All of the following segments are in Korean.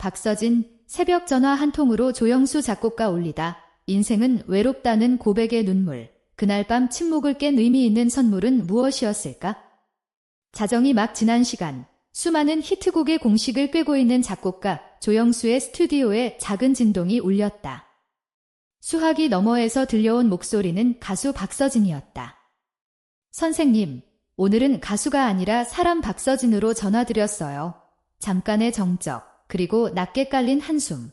박서진, 새벽 전화 한 통으로 조영수 작곡가 올리다. 인생은 외롭다는 고백의 눈물. 그날 밤 침묵을 깬 의미 있는 선물은 무엇이었을까? 자정이 막 지난 시간. 수많은 히트곡의 공식을 꿰고 있는 작곡가 조영수의 스튜디오에 작은 진동이 울렸다. 수화기 너머에서 들려온 목소리는 가수 박서진이었다. 선생님, 오늘은 가수가 아니라 사람 박서진으로 전화드렸어요. 잠깐의 정적, 그리고 낮게 깔린 한숨.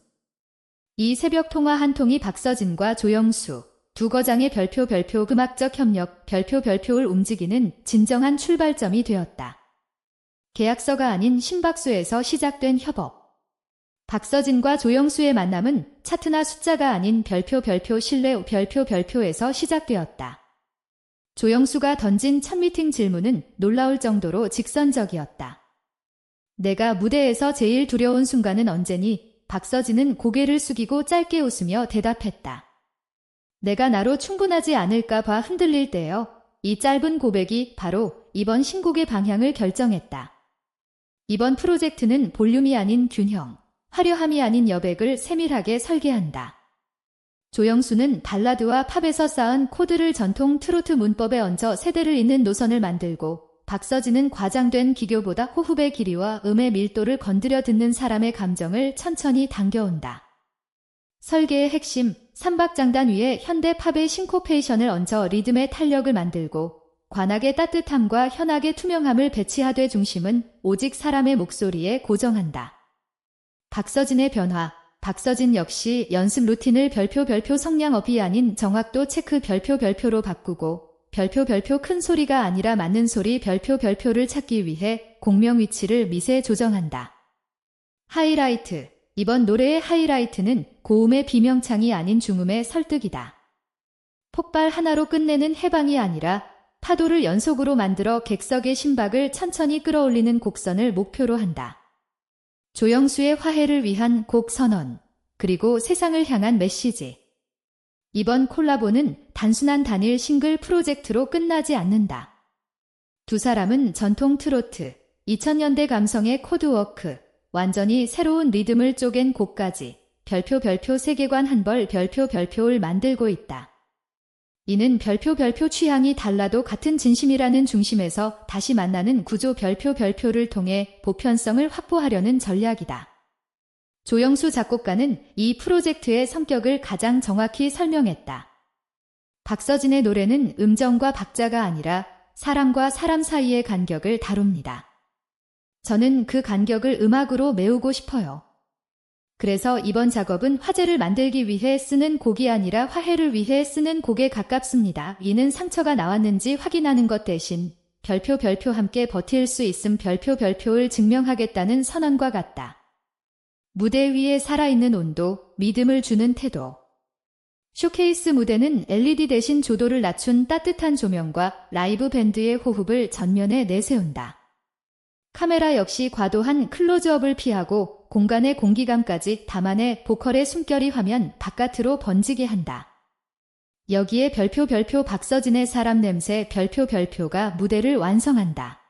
이 새벽 통화 한 통이 박서진과 조영수, 두 거장의 별표 별표 음악적 협력 별표 별표를 움직이는 진정한 출발점이 되었다. 계약서가 아닌 심박수에서 시작된 협업. 박서진과 조영수의 만남은 차트나 숫자가 아닌 별표 별표 신뢰 별표 별표에서 시작되었다. 조영수가 던진 첫 미팅 질문은 놀라울 정도로 직선적이었다. 내가 무대에서 제일 두려운 순간은 언제니? 박서진은 고개를 숙이고 짧게 웃으며 대답했다. 내가 나로 충분하지 않을까 봐 흔들릴 때요. 이 짧은 고백이 바로 이번 신곡의 방향을 결정했다. 이번 프로젝트는 볼륨이 아닌 균형, 화려함이 아닌 여백을 세밀하게 설계한다. 조영수는 발라드와 팝에서 쌓은 코드를 전통 트로트 문법에 얹어 세대를 잇는 노선을 만들고 박서진은 과장된 기교보다 호흡의 길이와 음의 밀도를 건드려 듣는 사람의 감정을 천천히 당겨온다. 설계의 핵심, 삼박장단 위에 현대 팝의 싱코페이션을 얹어 리듬의 탄력을 만들고 관악의 따뜻함과 현악의 투명함을 배치하되 중심은 오직 사람의 목소리에 고정한다. 박서진의 변화, 박서진 역시 연습 루틴을 별표 별표 성량 업이 아닌 정확도 체크 별표 별표로 바꾸고 별표 별표 큰 소리가 아니라 맞는 소리 별표 별표를 찾기 위해 공명 위치를 미세 조정한다. 하이라이트. 이번 노래의 하이라이트는 고음의 비명창이 아닌 중음의 설득이다. 폭발 하나로 끝내는 해방이 아니라 파도를 연속으로 만들어 객석의 심박을 천천히 끌어올리는 곡선을 목표로 한다. 조영수의 화해를 위한 곡 선언, 그리고 세상을 향한 메시지. 이번 콜라보는 단순한 단일 싱글 프로젝트로 끝나지 않는다. 두 사람은 전통 트로트, 2000년대 감성의 코드워크, 완전히 새로운 리듬을 쪼갠 곡까지 별표 별표 세계관 한 벌 별표 별표를 만들고 있다. 이는 별표 별표 취향이 달라도 같은 진심이라는 중심에서 다시 만나는 구조 별표 별표를 통해 보편성을 확보하려는 전략이다. 조영수 작곡가는 이 프로젝트의 성격을 가장 정확히 설명했다. 박서진의 노래는 음정과 박자가 아니라 사람과 사람 사이의 간격을 다룹니다. 저는 그 간격을 음악으로 메우고 싶어요. 그래서 이번 작업은 화제를 만들기 위해 쓰는 곡이 아니라 화해를 위해 쓰는 곡에 가깝습니다. 이는 상처가 나왔는지 확인하는 것 대신 별표 별표 함께 버틸 수 있음 별표 별표를 증명하겠다는 선언과 같다. 무대 위에 살아있는 온도, 믿음을 주는 태도. 쇼케이스 무대는 LED 대신 조도를 낮춘 따뜻한 조명과 라이브 밴드의 호흡을 전면에 내세운다. 카메라 역시 과도한 클로즈업을 피하고 공간의 공기감까지 담아내 보컬의 숨결이 화면 바깥으로 번지게 한다. 여기에 별표 별표 박서진의 사람 냄새 별표 별표가 무대를 완성한다.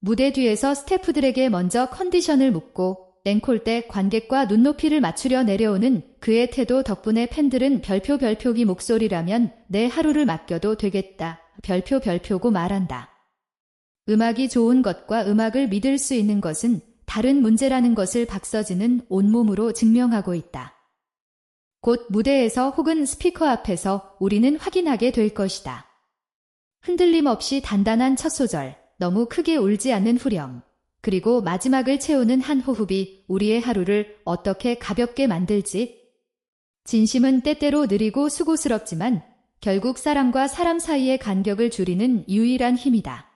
무대 뒤에서 스태프들에게 먼저 컨디션을 묻고 앵콜 때 관객과 눈높이를 맞추려 내려오는 그의 태도 덕분에 팬들은 별표 별표기 목소리라면 내 하루를 맡겨도 되겠다. 별표 별표고 말한다. 음악이 좋은 것과 음악을 믿을 수 있는 것은 다른 문제라는 것을 박서진은 온몸으로 증명하고 있다. 곧 무대에서 혹은 스피커 앞에서 우리는 확인하게 될 것이다. 흔들림 없이 단단한 첫 소절, 너무 크게 울지 않는 후렴, 그리고 마지막을 채우는 한 호흡이 우리의 하루를 어떻게 가볍게 만들지? 진심은 때때로 느리고 수고스럽지만 결국 사람과 사람 사이의 간격을 줄이는 유일한 힘이다.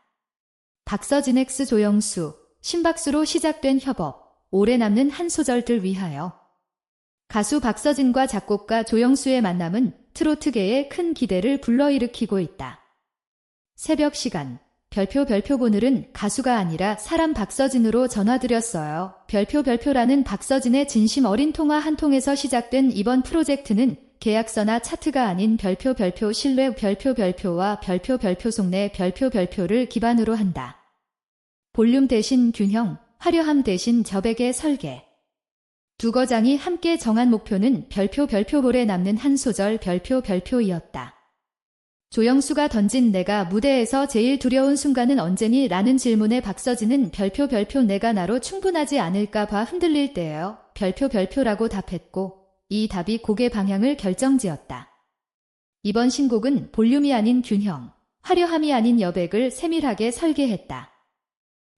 박서진 엑스 조영수, 심박수로 시작된 협업, 오래 남는 한 소절들 위하여. 가수 박서진과 작곡가 조영수의 만남은 트로트계에 큰 기대를 불러일으키고 있다. 새벽 시간, 별표 별표 오늘은 가수가 아니라 사람 박서진으로 전화드렸어요. 별표 별표라는 박서진의 진심 어린 통화 한 통에서 시작된 이번 프로젝트는 계약서나 차트가 아닌 별표 별표 신뢰 별표 별표와 별표 별표 속내 별표 별표를 기반으로 한다. 볼륨 대신 균형, 화려함 대신 저백의 설계. 두 거장이 함께 정한 목표는 별표 별표홀에 남는 한 소절 별표 별표이었다. 조영수가 던진 내가 무대에서 제일 두려운 순간은 언제니? 라는 질문에 박서진은 별표 별표 내가 나로 충분하지 않을까 봐 흔들릴 때예요. 별표 별표라고 답했고 이 답이 곡의 방향을 결정지었다. 이번 신곡은 볼륨이 아닌 균형, 화려함이 아닌 여백을 세밀하게 설계했다.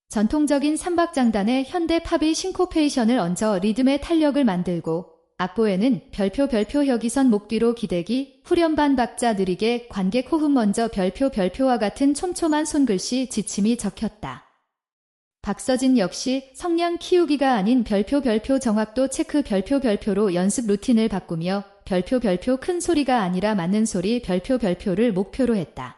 전통적인 삼박장단의 현대 팝의 싱코페이션을 얹어 리듬의 탄력을 만들고 악보에는 별표 별표 여기선 목 뒤로 기대기 후렴반 박자 느리게 관객 호흡 먼저 별표 별표와 같은 촘촘한 손글씨 지침이 적혔다. 박서진 역시 성량 키우기가 아닌 별표 별표 정확도 체크 별표 별표로 연습 루틴을 바꾸며 별표 별표 큰 소리가 아니라 맞는 소리 별표 별표를 목표로 했다.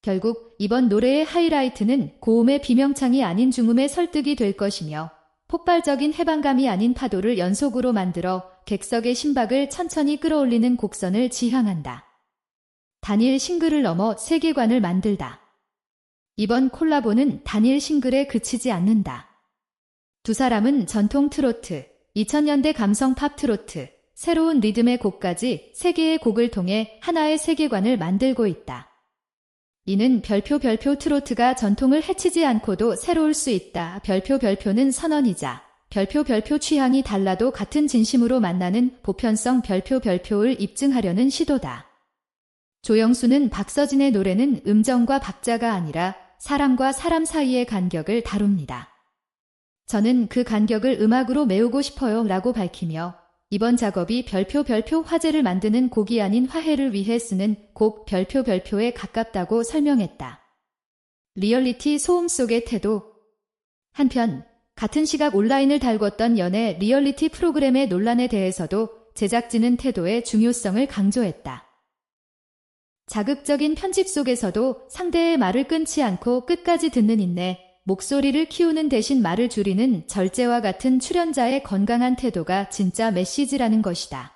결국 이번 노래의 하이라이트는 고음의 비명창이 아닌 중음의 설득이 될 것이며 폭발적인 해방감이 아닌 파도를 연속으로 만들어 객석의 심박을 천천히 끌어올리는 곡선을 지향한다. 단일 싱글을 넘어 세계관을 만들다. 이번 콜라보는 단일 싱글에 그치지 않는다. 두 사람은 전통 트로트, 2000년대 감성 팝 트로트, 새로운 리듬의 곡까지 세 개의 곡을 통해 하나의 세계관을 만들고 있다. 이는 별표 별표 트로트가 전통을 해치지 않고도 새로울 수 있다. 별표 별표는 선언이자 별표 별표 취향이 달라도 같은 진심으로 만나는 보편성 별표 별표를 입증하려는 시도다. 조영수는 박서진의 노래는 음정과 박자가 아니라 사람과 사람 사이의 간격을 다룹니다. 저는 그 간격을 음악으로 메우고 싶어요 라고 밝히며 이번 작업이 별표 별표 화제를 만드는 곡이 아닌 화해를 위해 쓰는 곡 별표 별표에 가깝다고 설명했다. 리얼리티 소음 속의 태도 한편 같은 시각 온라인을 달궜던 연애 리얼리티 프로그램의 논란에 대해서도 제작진은 태도의 중요성을 강조했다. 자극적인 편집 속에서도 상대의 말을 끊지 않고 끝까지 듣는 인내, 목소리를 키우는 대신 말을 줄이는 절제와 같은 출연자의 건강한 태도가 진짜 메시지라는 것이다.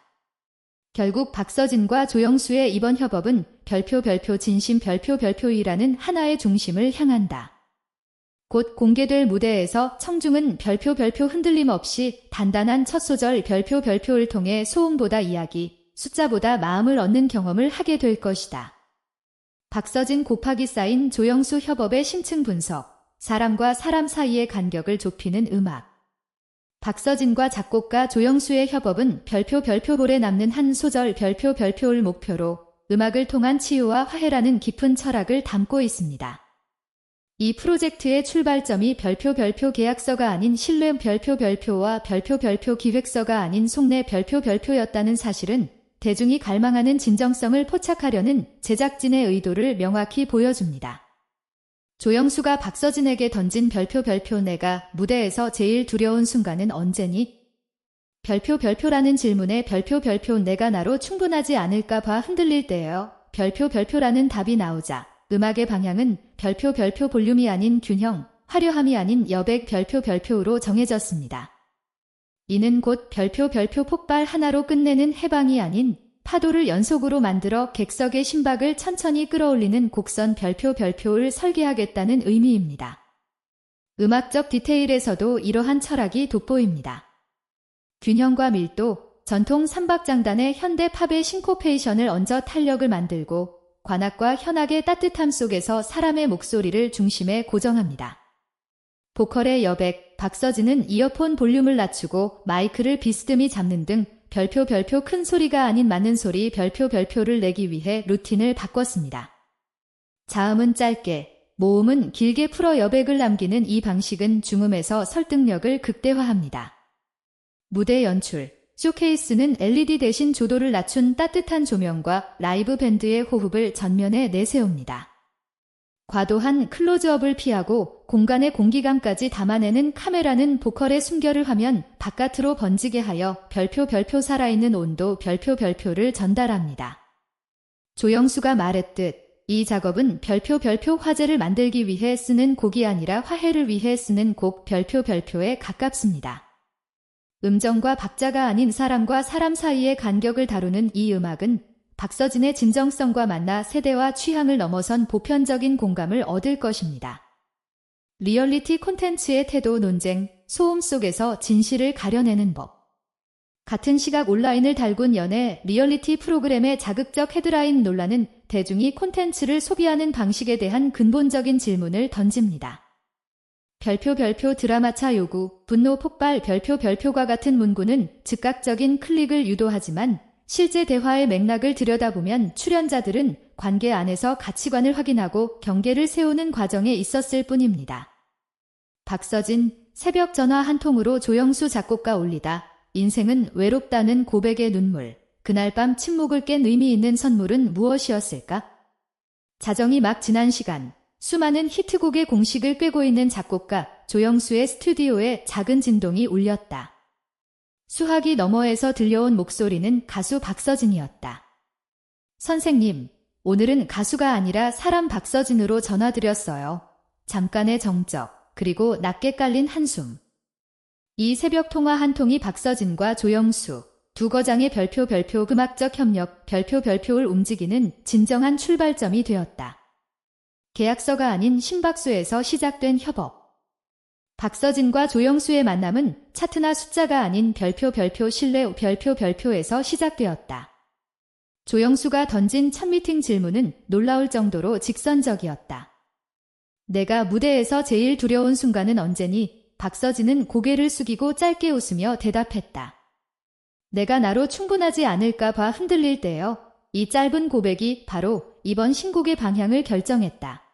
결국 박서진과 조영수의 이번 협업은 별표 별표 진심 별표 별표이라는 하나의 중심을 향한다. 곧 공개될 무대에서 청중은 별표 별표 흔들림 없이 단단한 첫 소절 별표 별표를 통해 소음보다 이야기, 숫자보다 마음을 얻는 경험을 하게 될 것이다. 박서진 곱하기 쌓인 조영수 협업의 심층 분석 사람과 사람 사이의 간격을 좁히는 음악. 박서진과 작곡가 조영수의 협업은 별표 별표홀에 남는 한 소절 별표 별표를 목표로 음악을 통한 치유와 화해라는 깊은 철학을 담고 있습니다. 이 프로젝트의 출발점이 별표 별표 계약서가 아닌 신뢰 별표 별표와 별표 별표 기획서가 아닌 속내 별표 별표였다는 사실은 대중이 갈망하는 진정성을 포착하려는 제작진의 의도를 명확히 보여줍니다. 조영수가 박서진에게 던진 별표 별표 내가 무대에서 제일 두려운 순간은 언제니? 별표 별표라는 질문에 별표 별표 내가 나로 충분하지 않을까 봐 흔들릴 때예요. 별표 별표라는 답이 나오자 음악의 방향은 별표 별표 볼륨이 아닌 균형, 화려함이 아닌 여백 별표 별표로 정해졌습니다. 이는 곧 별표 별표 폭발 하나로 끝내는 해방이 아닌 파도를 연속으로 만들어 객석의 심박을 천천히 끌어올리는 곡선 별표 별표를 설계하겠다는 의미입니다. 음악적 디테일에서도 이러한 철학이 돋보입니다. 균형과 밀도, 전통 삼박장단의 현대 팝의 싱코페이션을 얹어 탄력을 만들고 관악과 현악의 따뜻함 속에서 사람의 목소리를 중심에 고정합니다. 보컬의 여백, 박서진은 이어폰 볼륨을 낮추고 마이크를 비스듬히 잡는 등 별표 별표 큰 소리가 아닌 맞는 소리 별표 별표를 내기 위해 루틴을 바꿨습니다. 자음은 짧게, 모음은 길게 풀어 여백을 남기는 이 방식은 중음에서 설득력을 극대화합니다. 무대 연출, 쇼케이스는 LED 대신 조도를 낮춘 따뜻한 조명과 라이브 밴드의 호흡을 전면에 내세웁니다. 과도한 클로즈업을 피하고 공간의 공기감까지 담아내는 카메라는 보컬의 숨결을 화면 바깥으로 번지게 하여 별표 별표 살아있는 온도 별표 별표를 전달합니다. 조영수가 말했듯 이 작업은 별표 별표 화제를 만들기 위해 쓰는 곡이 아니라 화해를 위해 쓰는 곡 별표 별표에 가깝습니다. 음정과 박자가 아닌 사람과 사람 사이의 간격을 다루는 이 음악은 박서진의 진정성과 만나 세대와 취향을 넘어선 보편적인 공감을 얻을 것입니다. 리얼리티 콘텐츠의 태도 논쟁, 소음 속에서 진실을 가려내는 법. 같은 시각 온라인을 달군 연애 리얼리티 프로그램의 자극적 헤드라인 논란은 대중이 콘텐츠를 소비하는 방식에 대한 근본적인 질문을 던집니다. 별표 별표 드라마차 요구, 분노 폭발 별표 별표가 같은 문구는 즉각적인 클릭을 유도하지만 실제 대화의 맥락을 들여다보면 출연자들은 관계 안에서 가치관을 확인하고 경계를 세우는 과정에 있었을 뿐입니다. 박서진, 새벽 전화 한 통으로 조영수 작곡가 올리다. 인생은 외롭다는 고백의 눈물. 그날 밤 침묵을 깬 의미 있는 선물은 무엇이었을까? 자정이 막 지난 시간, 수많은 히트곡의 공식을 꿰고 있는 작곡가 조영수의 스튜디오에 작은 진동이 울렸다. 수화기 너머에서 들려온 목소리는 가수 박서진이었다. 선생님, 오늘은 가수가 아니라 사람 박서진으로 전화드렸어요. 잠깐의 정적, 그리고 낮게 깔린 한숨. 이 새벽 통화 한 통이 박서진과 조영수, 두 거장의 별표 별표 음악적 협력, 별표 별표를 움직이는 진정한 출발점이 되었다. 계약서가 아닌 심박수에서 시작된 협업. 박서진과 조영수의 만남은 차트나 숫자가 아닌 별표 별표 신뢰 별표 별표에서 시작되었다. 조영수가 던진 첫 미팅 질문은 놀라울 정도로 직선적이었다. 내가 무대에서 제일 두려운 순간은 언제니? 박서진은 고개를 숙이고 짧게 웃으며 대답했다. 내가 나로 충분하지 않을까 봐 흔들릴 때요. 이 짧은 고백이 바로 이번 신곡의 방향을 결정했다.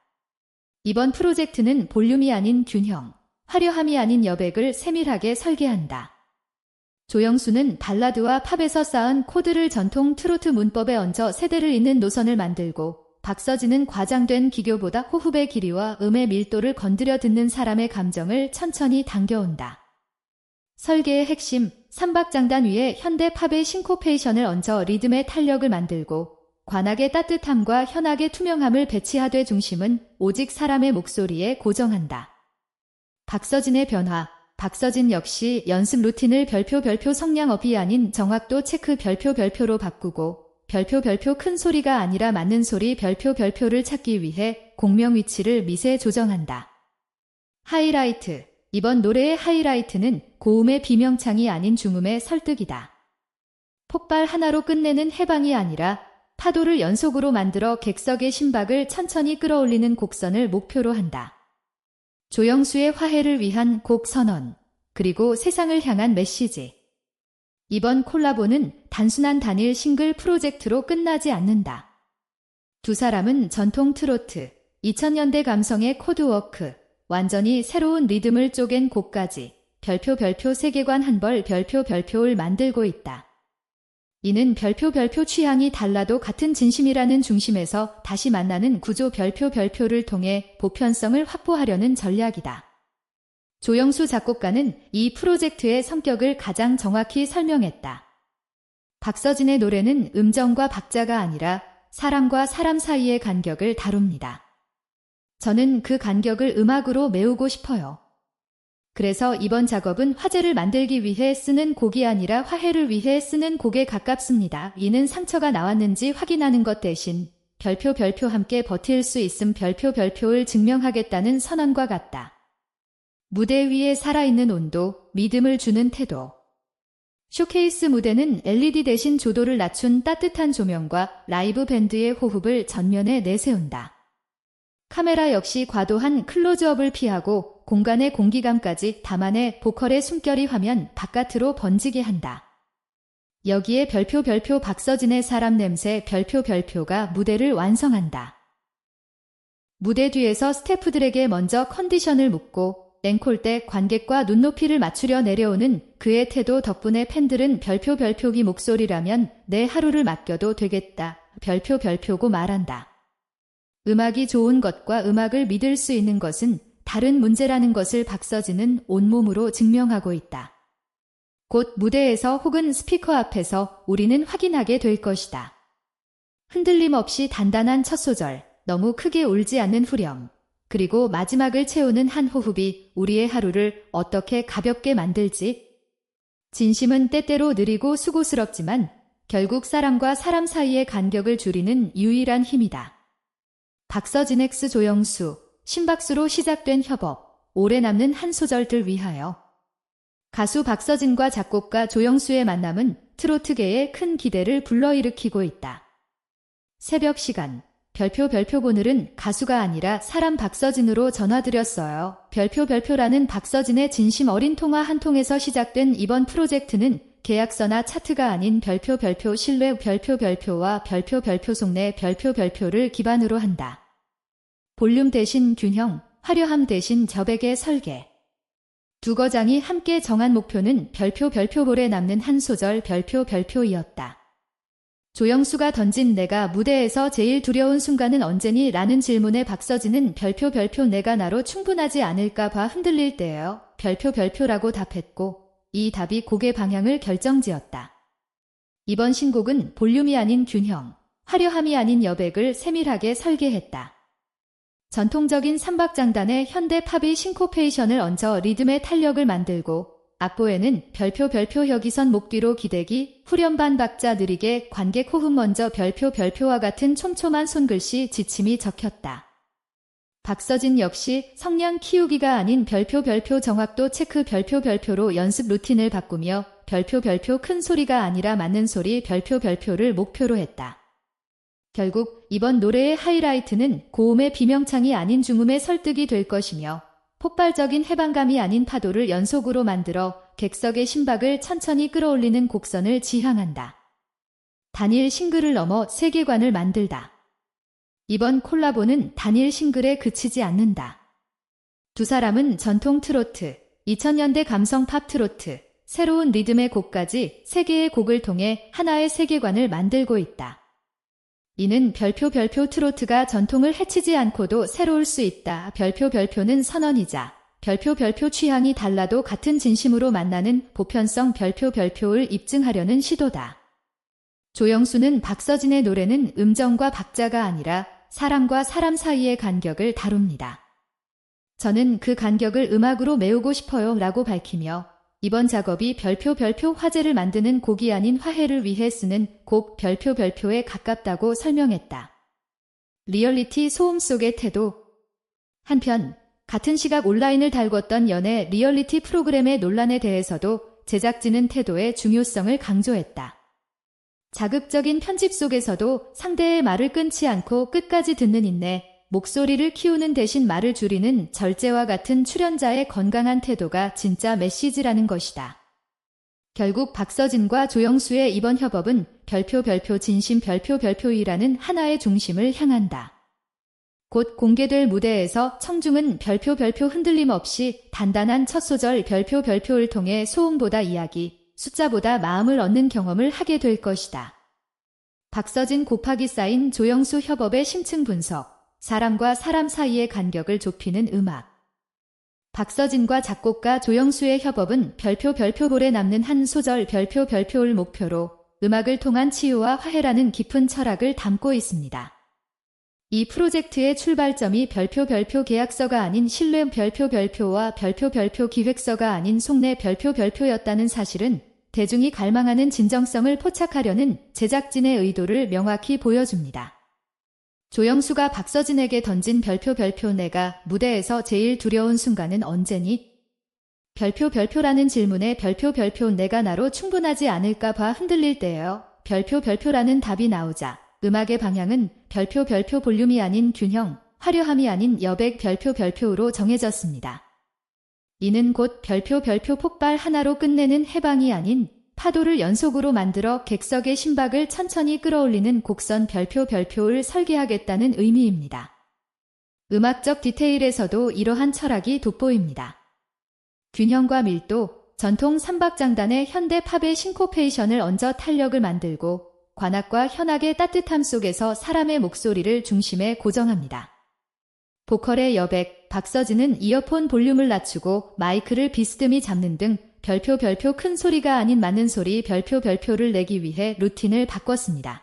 이번 프로젝트는 볼륨이 아닌 균형, 화려함이 아닌 여백을 세밀하게 설계한다. 조영수는 발라드와 팝에서 쌓은 코드를 전통 트로트 문법에 얹어 세대를 잇는 노선을 만들고 박서진은 과장된 기교보다 호흡의 길이와 음의 밀도를 건드려 듣는 사람의 감정을 천천히 당겨온다. 설계의 핵심, 삼박장단 위에 현대 팝의 싱코페이션을 얹어 리듬의 탄력을 만들고 관악의 따뜻함과 현악의 투명함을 배치하되 중심은 오직 사람의 목소리에 고정한다. 박서진의 변화, 박서진 역시 연습 루틴을 별표 별표 성량 업이 아닌 정확도 체크 별표 별표로 바꾸고 별표 별표 큰 소리가 아니라 맞는 소리 별표 별표를 찾기 위해 공명 위치를 미세 조정한다. 하이라이트. 이번 노래의 하이라이트는 고음의 비명창이 아닌 중음의 설득이다. 폭발 하나로 끝내는 해방이 아니라 파도를 연속으로 만들어 객석의 심박을 천천히 끌어올리는 곡선을 목표로 한다. 조영수의 화해를 위한 곡 선언, 그리고 세상을 향한 메시지. 이번 콜라보는 단순한 단일 싱글 프로젝트로 끝나지 않는다. 두 사람은 전통 트로트, 2000년대 감성의 코드워크, 완전히 새로운 리듬을 쪼갠 곡까지 별표 별표 세계관 한 벌 별표 별표를 만들고 있다. 이는 별표 별표 취향이 달라도 같은 진심이라는 중심에서 다시 만나는 구조 별표 별표를 통해 보편성을 확보하려는 전략이다. 조영수 작곡가는 이 프로젝트의 성격을 가장 정확히 설명했다. 박서진의 노래는 음정과 박자가 아니라 사람과 사람 사이의 간격을 다룹니다. 저는 그 간격을 음악으로 메우고 싶어요. 그래서 이번 작업은 화제를 만들기 위해 쓰는 곡이 아니라 화해를 위해 쓰는 곡에 가깝습니다. 이는 상처가 나왔는지 확인하는 것 대신 별표 별표 함께 버틸 수 있음 별표 별표를 증명하겠다는 선언과 같다. 무대 위에 살아있는 온도, 믿음을 주는 태도. 쇼케이스 무대는 LED 대신 조도를 낮춘 따뜻한 조명과 라이브 밴드의 호흡을 전면에 내세운다. 카메라 역시 과도한 클로즈업을 피하고 공간의 공기감까지 담아내 보컬의 숨결이 화면 바깥으로 번지게 한다. 여기에 별표 별표 박서진의 사람 냄새 별표 별표가 무대를 완성한다. 무대 뒤에서 스태프들에게 먼저 컨디션을 묻고 앵콜 때 관객과 눈높이를 맞추려 내려오는 그의 태도 덕분에 팬들은 별표 별표기 목소리라면 내 하루를 맡겨도 되겠다. 별표 별표고 말한다. 음악이 좋은 것과 음악을 믿을 수 있는 것은 다른 문제라는 것을 박서진은 온몸으로 증명하고 있다. 곧 무대에서 혹은 스피커 앞에서 우리는 확인하게 될 것이다. 흔들림 없이 단단한 첫 소절, 너무 크게 울지 않는 후렴, 그리고 마지막을 채우는 한 호흡이 우리의 하루를 어떻게 가볍게 만들지? 진심은 때때로 느리고 수고스럽지만 결국 사람과 사람 사이의 간격을 줄이는 유일한 힘이다. 박서진 엑스 조영수, 심박수로 시작된 협업, 오래 남는 한 소절들 위하여. 가수 박서진과 작곡가 조영수의 만남은 트로트계에 큰 기대를 불러일으키고 있다. 새벽 시간 별표 별표 오늘은 가수가 아니라 사람 박서진으로 전화드렸어요. 별표 별표라는 박서진의 진심 어린 통화 한 통에서 시작된 이번 프로젝트는 계약서나 차트가 아닌 별표 별표 신뢰 별표 별표와 별표 별표 속내 별표 별표를 기반으로 한다. 볼륨 대신 균형, 화려함 대신 저백의 설계. 두 거장이 함께 정한 목표는 별표 별표볼에 남는 한 소절 별표 별표이었다. 조영수가 던진 내가 무대에서 제일 두려운 순간은 언제니? 라는 질문에 박서진은 별표 별표 내가 나로 충분하지 않을까 봐 흔들릴 때예요. 별표 별표라고 답했고 이 답이 곡의 방향을 결정지었다. 이번 신곡은 볼륨이 아닌 균형, 화려함이 아닌 여백을 세밀하게 설계했다. 전통적인 삼박장단의 현대 팝이 싱코페이션을 얹어 리듬의 탄력을 만들고 악보에는 별표 별표 여기선 목 뒤로 기대기 후렴반 박자 느리게 관객 호흡 먼저 별표 별표와 같은 촘촘한 손글씨 지침이 적혔다. 박서진 역시 성량 키우기가 아닌 별표 별표 정확도 체크 별표 별표로 연습 루틴을 바꾸며 별표 별표 큰 소리가 아니라 맞는 소리 별표 별표를 목표로 했다. 결국 이번 노래의 하이라이트는 고음의 비명창이 아닌 중음의 설득이 될 것이며 폭발적인 해방감이 아닌 파도를 연속으로 만들어 객석의 심박을 천천히 끌어올리는 곡선을 지향한다. 단일 싱글을 넘어 세계관을 만들다. 이번 콜라보는 단일 싱글에 그치지 않는다. 두 사람은 전통 트로트, 2000년대 감성 팝 트로트, 새로운 리듬의 곡까지 세 개의 곡을 통해 하나의 세계관을 만들고 있다. 이는 별표 별표 트로트가 전통을 해치지 않고도 새로울 수 있다. 별표 별표는 선언이자 별표 별표 취향이 달라도 같은 진심으로 만나는 보편성 별표 별표를 입증하려는 시도다. 조영수는 박서진의 노래는 음정과 박자가 아니라 사람과 사람 사이의 간격을 다룹니다. 저는 그 간격을 음악으로 메우고 싶어요 라고 밝히며 이번 작업이 별표 별표 화제를 만드는 곡이 아닌 화해를 위해 쓰는 곡 별표 별표에 가깝다고 설명했다. 리얼리티 소음 속의 태도 한편 같은 시각 온라인을 달궜던 연애 리얼리티 프로그램의 논란에 대해서도 제작진은 태도의 중요성을 강조했다. 자극적인 편집 속에서도 상대의 말을 끊지 않고 끝까지 듣는 인내, 목소리를 키우는 대신 말을 줄이는 절제와 같은 출연자의 건강한 태도가 진짜 메시지라는 것이다. 결국 박서진과 조영수의 이번 협업은 별표 별표 진심 별표 별표이라는 하나의 중심을 향한다. 곧 공개될 무대에서 청중은 별표 별표 흔들림 없이 단단한 첫 소절 별표 별표를 통해 소음보다 이야기, 숫자보다 마음을 얻는 경험을 하게 될 것이다. 박서진 곱하기 쌓인 조영수 협업의 심층 분석 사람과 사람 사이의 간격을 좁히는 음악. 박서진과 작곡가 조영수의 협업은 별표 별표볼에 남는 한 소절 별표 별표를 목표로 음악을 통한 치유와 화해라는 깊은 철학을 담고 있습니다. 이 프로젝트의 출발점이 별표 별표 계약서가 아닌 신뢰 별표 별표와 별표 별표 기획서가 아닌 속내 별표 별표였다는 사실은 대중이 갈망하는 진정성을 포착하려는 제작진의 의도를 명확히 보여줍니다. 조영수가 박서진에게 던진 별표 별표 내가 무대에서 제일 두려운 순간은 언제니? 별표 별표라는 질문에 별표 별표 내가 나로 충분하지 않을까 봐 흔들릴 때예요. 별표 별표라는 답이 나오자 음악의 방향은 별표 별표 볼륨이 아닌 균형, 화려함이 아닌 여백 별표 별표로 정해졌습니다. 이는 곧 별표 별표 폭발 하나로 끝내는 해방이 아닌 파도를 연속으로 만들어 객석의 심박을 천천히 끌어올리는 곡선 별표 별표를 설계하겠다는 의미입니다. 음악적 디테일에서도 이러한 철학이 돋보입니다. 균형과 밀도, 전통 삼박장단의 현대 팝의 싱코페이션을 얹어 탄력을 만들고 관악과 현악의 따뜻함 속에서 사람의 목소리를 중심에 고정합니다. 보컬의 여백, 박서진은 이어폰 볼륨을 낮추고 마이크를 비스듬히 잡는 등 별표 별표 큰 소리가 아닌 맞는 소리 별표 별표를 내기 위해 루틴을 바꿨습니다.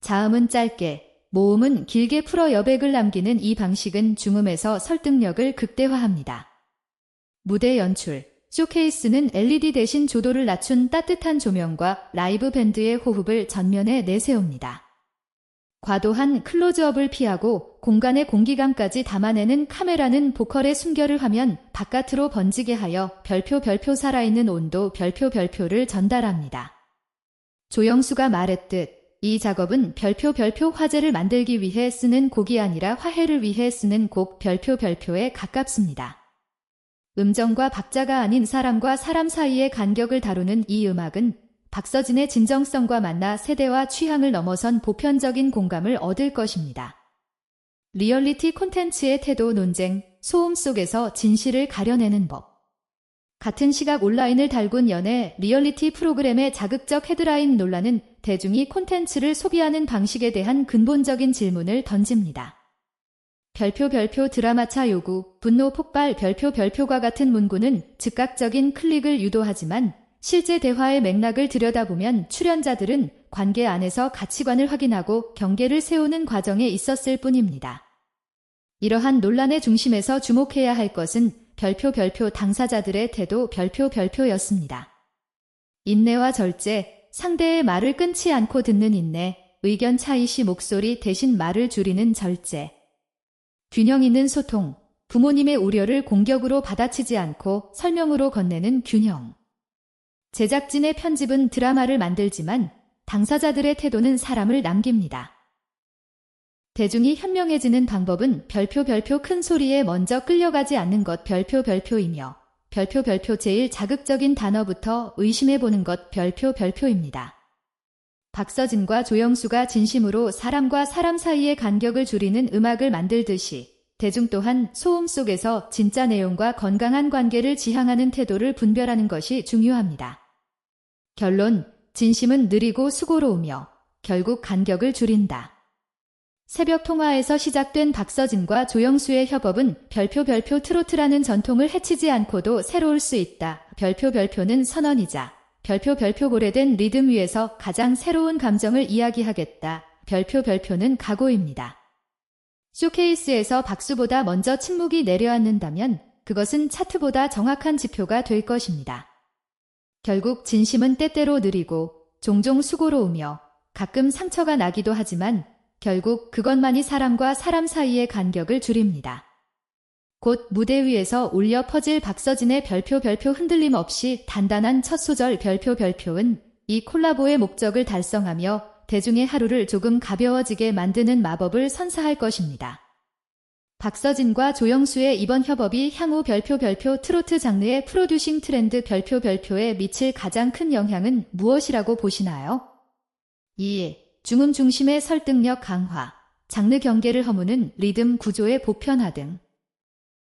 자음은 짧게, 모음은 길게 풀어 여백을 남기는 이 방식은 중음에서 설득력을 극대화합니다. 무대 연출, 쇼케이스는 LED 대신 조도를 낮춘 따뜻한 조명과 라이브 밴드의 호흡을 전면에 내세웁니다. 과도한 클로즈업을 피하고 공간의 공기감까지 담아내는 카메라는 보컬의 숨결을 화면 바깥으로 번지게 하여 별표 별표 살아있는 온도 별표 별표를 전달합니다. 조영수가 말했듯 이 작업은 별표 별표 화제를 만들기 위해 쓰는 곡이 아니라 화해를 위해 쓰는 곡 별표 별표에 가깝습니다. 음정과 박자가 아닌 사람과 사람 사이의 간격을 다루는 이 음악은 박서진의 진정성과 만나 세대와 취향을 넘어선 보편적인 공감을 얻을 것입니다. 리얼리티 콘텐츠의 태도 논쟁, 소음 속에서 진실을 가려내는 법. 같은 시각 온라인을 달군 연애 리얼리티 프로그램의 자극적 헤드라인 논란은 대중이 콘텐츠를 소비하는 방식에 대한 근본적인 질문을 던집니다. 별표 별표 드라마차 요구, 분노 폭발 별표 별표과 같은 문구는 즉각적인 클릭을 유도하지만 실제 대화의 맥락을 들여다보면 출연자들은 관계 안에서 가치관을 확인하고 경계를 세우는 과정에 있었을 뿐입니다. 이러한 논란의 중심에서 주목해야 할 것은 별표 별표 당사자들의 태도 별표 별표였습니다. 인내와 절제, 상대의 말을 끊지 않고 듣는 인내, 의견 차이 시 목소리 대신 말을 줄이는 절제. 균형 있는 소통, 부모님의 우려를 공격으로 받아치지 않고 설명으로 건네는 균형. 제작진의 편집은 드라마를 만들지만 당사자들의 태도는 사람을 남깁니다. 대중이 현명해지는 방법은 별표 별표 큰 소리에 먼저 끌려가지 않는 것 별표 별표이며 별표 별표 제일 자극적인 단어부터 의심해보는 것 별표 별표입니다. 박서진과 조영수가 진심으로 사람과 사람 사이의 간격을 줄이는 음악을 만들듯이 대중 또한 소음 속에서 진짜 내용과 건강한 관계를 지향하는 태도를 분별하는 것이 중요합니다. 결론, 진심은 느리고 수고로우며 결국 간격을 줄인다. 새벽 통화에서 시작된 박서진과 조영수의 협업은 별표 별표 트로트라는 전통을 해치지 않고도 새로울 수 있다. 별표 별표는 선언이자 별표 별표 고래된 리듬 위에서 가장 새로운 감정을 이야기하겠다. 별표 별표는 각오입니다. 쇼케이스에서 박수보다 먼저 침묵이 내려앉는다면 그것은 차트보다 정확한 지표가 될 것입니다. 결국 진심은 때때로 느리고 종종 수고로우며 가끔 상처가 나기도 하지만 결국 그것만이 사람과 사람 사이의 간격을 줄입니다. 곧 무대 위에서 울려 퍼질 박서진의 별표 별표 흔들림 없이 단단한 첫 소절 별표 별표은 이 콜라보의 목적을 달성하며 대중의 하루를 조금 가벼워지게 만드는 마법을 선사할 것입니다. 박서진과 조영수의 이번 협업이 향후 별표 별표 트로트 장르의 프로듀싱 트렌드 별표 별표에 미칠 가장 큰 영향은 무엇이라고 보시나요? 2. 중음 중심의 설득력 강화, 장르 경계를 허무는 리듬 구조의 보편화 등